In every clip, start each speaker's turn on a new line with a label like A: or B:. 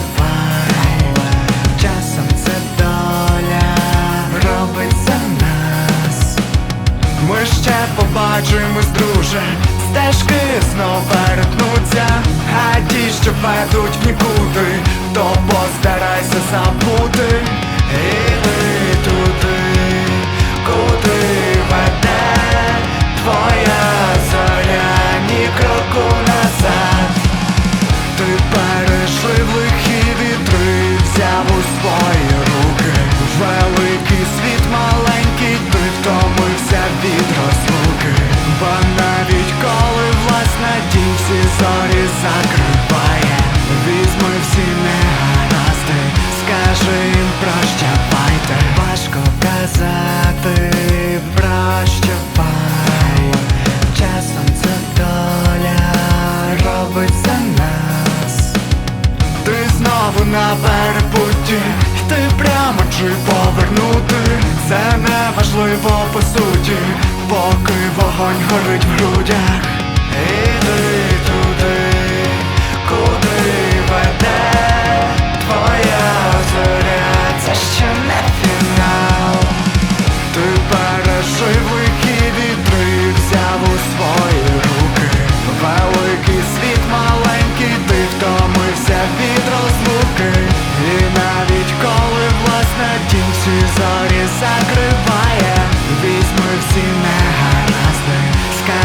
A: прощавай, часом це доля робить за нас. Ми ще побачимось, друже, стежки знов перетнуться, а ті, що ведуть в нікуди, то постарайся забути. І Іди туди, всі зорі закриває. Візьми всі негаразди, скажи їм прощавайте Важко казати прощавай Часом це доля робить за нас. Ти знову на перепутті Йти прямо чи повернути? Це не важливо по суті. Поки вогонь горить в грудях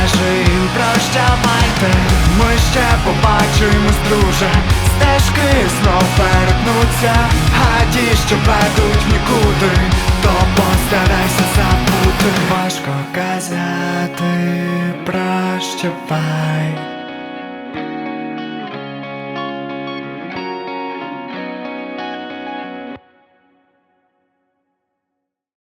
A: скажи їм прощавайте Ми ще побачимось, друже, стежки знов перетнуться. А ті, що ведуть нікуди, то постарайся забути. Важко казати прощавай